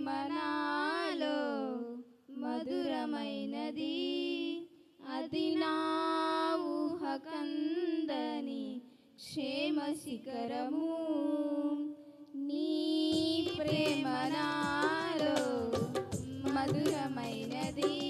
ప్రేమనాలో మధురమైనది. అది నా ఊహకందని క్షేమ శిఖరము. నీ ప్రేమనాలో మధురమైనది.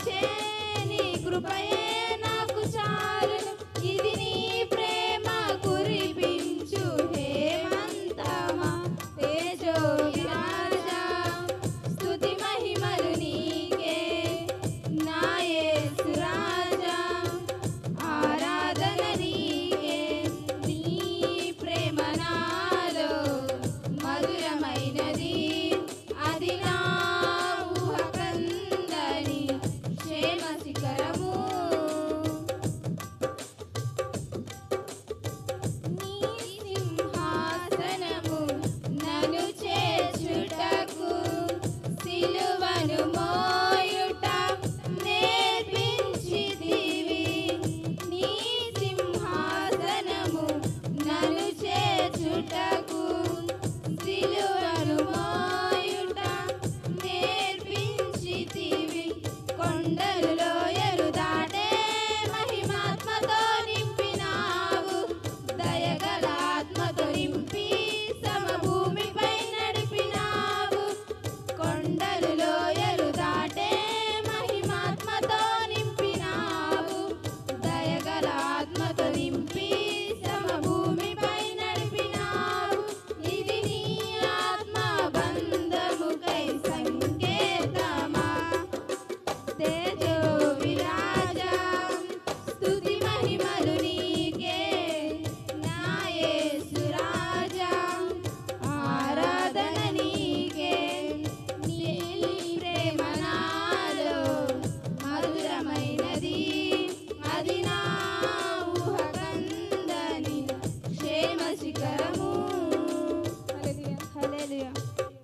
ఇచ్చే నీ కృపయే Saramo